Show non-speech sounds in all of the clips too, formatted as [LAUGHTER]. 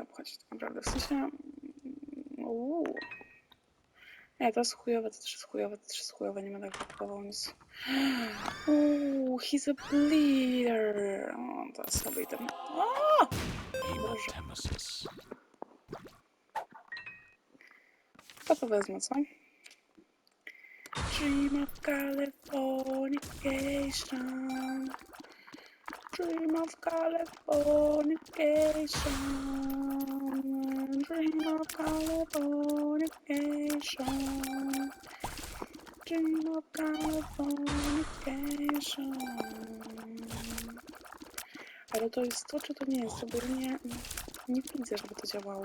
to obchodzi tak naprawdę. W sensie... mm, Uuu. Nie, to jest chujowe, to też jest chujowe, to też jest chujowe, nie będę kupował nic. Uuu, he's a bleeder. O, to sobie ten... O! Boże. To to wezmę, co? Dream of Californication. Dream of Californication. Of Californication. Of Californication. Ale to jest to, czy to nie jest? Bo nie, nie widzę, żeby to działało.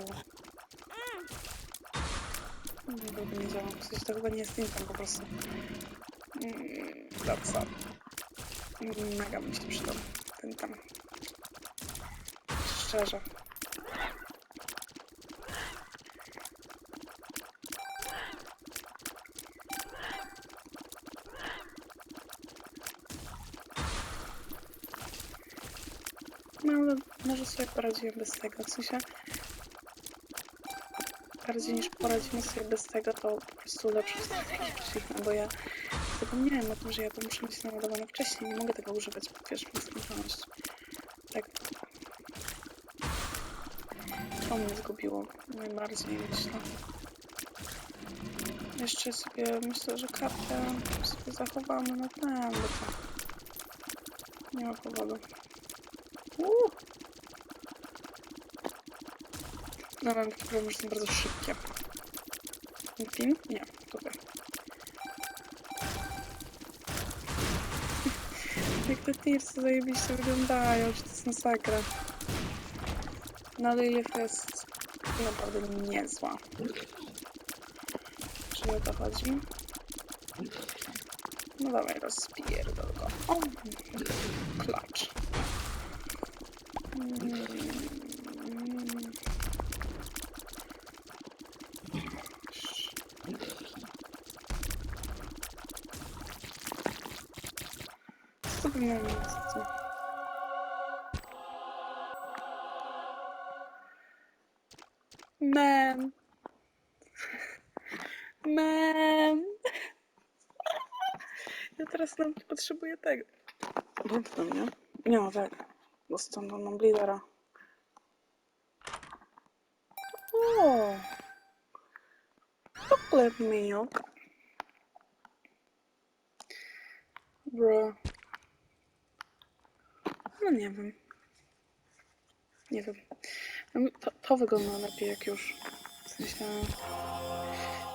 Nie wiem, nie działa. W sensie to chyba nie jest tym po prostu. Mm, That's Mega mi się przydał ten tam. Szczerze. Sobie poradziłem bez tego. W sensie bardziej niż poradzimy sobie bez tego, to po prostu lepsze strategie przeciwne, bo ja zapomniałem o tym, że ja to muszę mieć naładowane wcześniej, nie mogę tego używać, wiesz, w nieskończoność. Tak. To mnie zgubiło najbardziej, myślę. Jeszcze sobie myślę, że kartę sobie zachowamy na ten, bo to nie ma powodu. Uuu. No mam problem, że są bardzo szybkie. Pin? Nie, tutaj. [LAUGHS] Jak te tirsy zajebiście wyglądają, czy to jest masakra. No Lilith jest naprawdę niezła. Czy o to chodzi? No dawaj, rozpierdol go. O! Klacz. Mm. To miało miejsce? Man. Man. Ja teraz nam potrzebuję tego. Bądź nie? Nie ma tak. Bo stąd mam bleedera. O! Chocolate milk. Bro. No nie wiem. Nie wiem. No, To, to wygląda lepiej jak już. W sensie...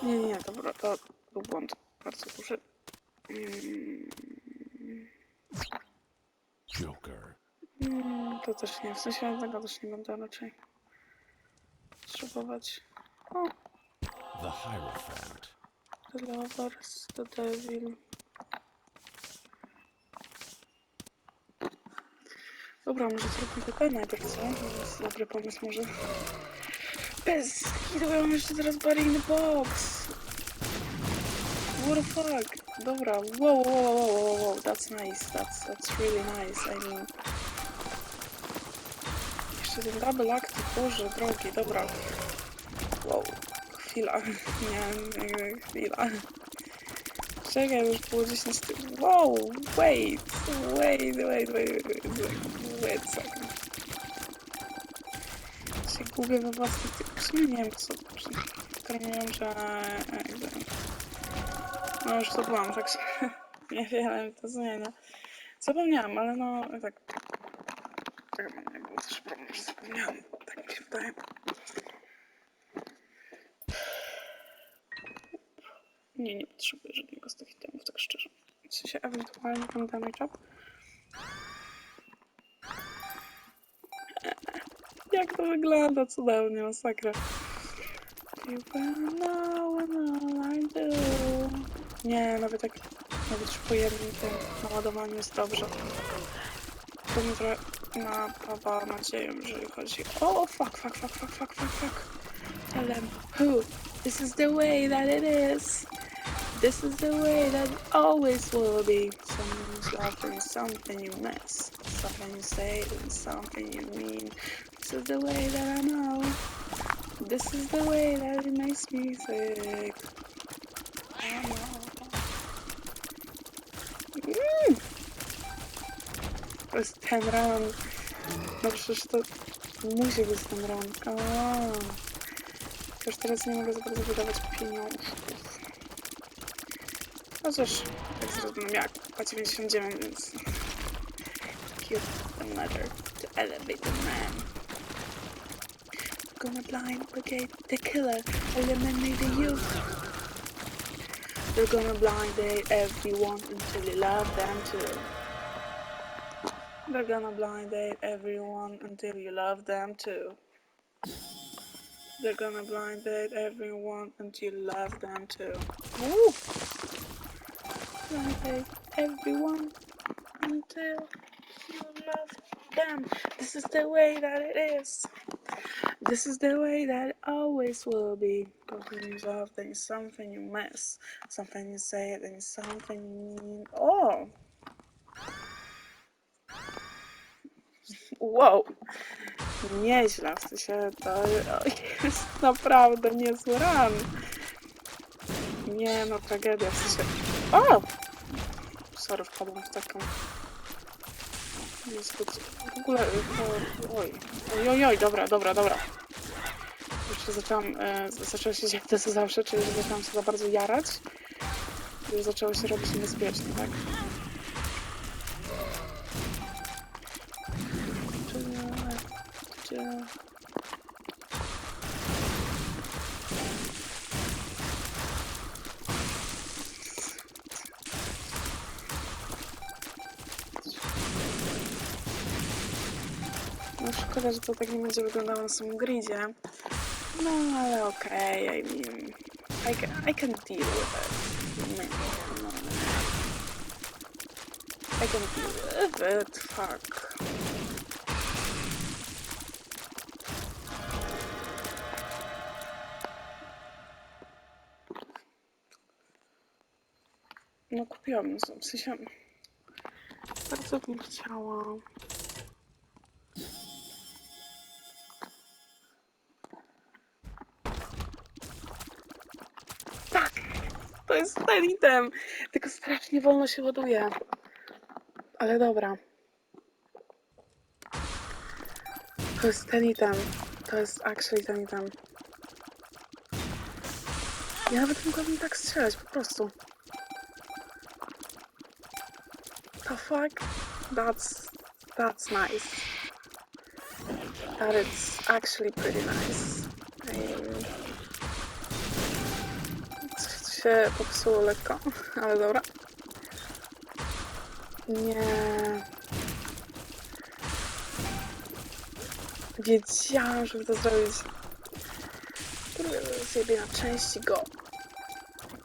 Nie, nie, nie, dobra, to był błąd bardzo duży. Joker. mm, to też nie, w sensie tego też nie będę raczej potrzebować. O, The Hierophant. The Lovers, The Devil. Dobra, może zróbmy tylko najpierw, co? To jest dobry pomysł może. Bez kitu, ja mam jeszcze teraz Barry in the Box. What the fuck? Dobra, wow, wow, wow, wow, wow, that's nice, that's, that's really nice, I mean... Jeszcze ten double act, boże drogi, dobra. Wow, chwila, [LAUGHS] nie, nie, chwila. Czekaj, już było gdzieś na stylu. Wow, wait, wait, wait, wait, wait, wait, wait second. Się gubię we własnych... ty- W sumie nie wiem, co... Skoro mówią, że... No już to byłam, tak się... Niewiele to zmienia. Zapomniałam, ale no tak... Tak nie było też problem, że zapomniałam. Tak mi się wydaje. Nie, nie potrzebuję żadnego z tych itemów, tak szczerze. W sensie ewentualnie ten damage up. Jak to wygląda? Cudownie, masakra. Do. Nie, nawet jak nawet już po jednym tym naładowaniu jest dobrze. To mi trochę napawa nadzieję, jeżeli chodzi o... fuck, fuck, fuck, fuck, fuck, fuck, fuck. Tell them who. This is the way that it is. This is the way that always will be. Someone's offering something you miss. Something you say and something you mean. This is the way that I know. This is the way that it makes music. Oh, no. Mm. To jest ten ran. No przecież to musi być ten ran. A. Już teraz nie mogę za bardzo wydawać pieniążków. Chociaż tak zrobię jak po 99, więc... Cute another to elevate the man. Gonna blind brigade the killer, eliminate the youth. They're gonna blind date everyone until you love them too. They're gonna blind date everyone until you love them too. They're gonna blind date everyone until you love them too. Woo! Date everyone until you love them. This is the way that it is. This is the way that it always will be. Because love, then something you miss. Something you say, then something you mean. Oh! Wow! Nieźle, w sensie to jest naprawdę niezły ran. Nie no, tragedia, w sensie... Sorry, wpadłam w taką... Niezbyt... W ogóle... O, oj. Oj, oj, oj, dobra, dobra, dobra. Już się zaczęłam... E, zaczęło się dziać to co zawsze, czyli zaczęłam się za bardzo jarać. Już zaczęło się robić niebezpiecznie, tak? Szkoda, że to tak nie będzie wyglądało na samym gridzie. No ale okej, I mean... I can, I can deal with it. No, no, no. I can deal with it, fuck. No kupiłam, w sensie... Bardzo bym chciała... To jest ten item! Tylko strasznie wolno się ładuje. Ale dobra. To jest ten item. To jest actually ten item. Ja nawet mogłabym tak strzelać, po prostu. The fuck? That's... That's nice. That is actually pretty nice. I mean, Coś się popsuło lekko, [LAUGHS] ale dobra. Nie. Wiedziałam, żeby to zrobić. Próbuję siebie na części go.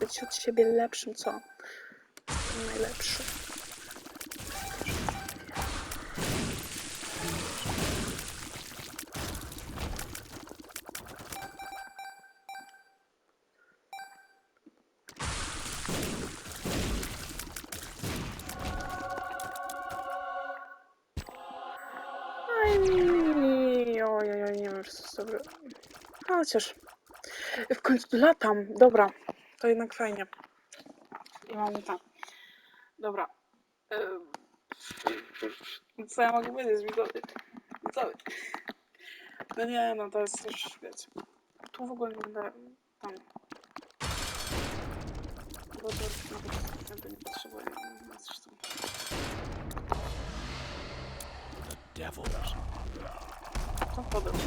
Być od siebie lepszym, co? Jestem najlepszy. Oj, nie wiem, czy to dobre. A, Chociaż w końcu latam. Dobra, to jednak fajnie. I mam tak. Dobra. Co ja mogę powiedzieć, widzowie? Widzowie. No nie, no to jest już, wiecie. Tu w ogóle nie będę tam. Bo to nawet nie potrzebuję. Zresztą. The devils. To podobnie.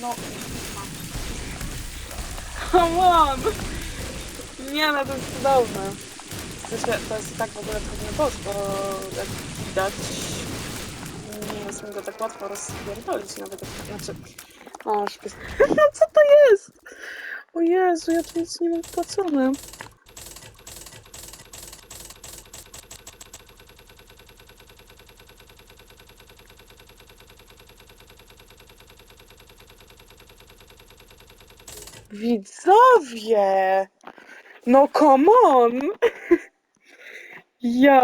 No, come on! Nie, zmiana to jest cudowne. To jest tak w ogóle trudny boss, bo jak widać nie jest mi go tak łatwo rozpierdolić nawet. Znaczy, o, szpis. [LAUGHS] co to jest? O Jezu, ja tu nic nie mam wpłacone. Widzowie! No come on! [LAUGHS] Ja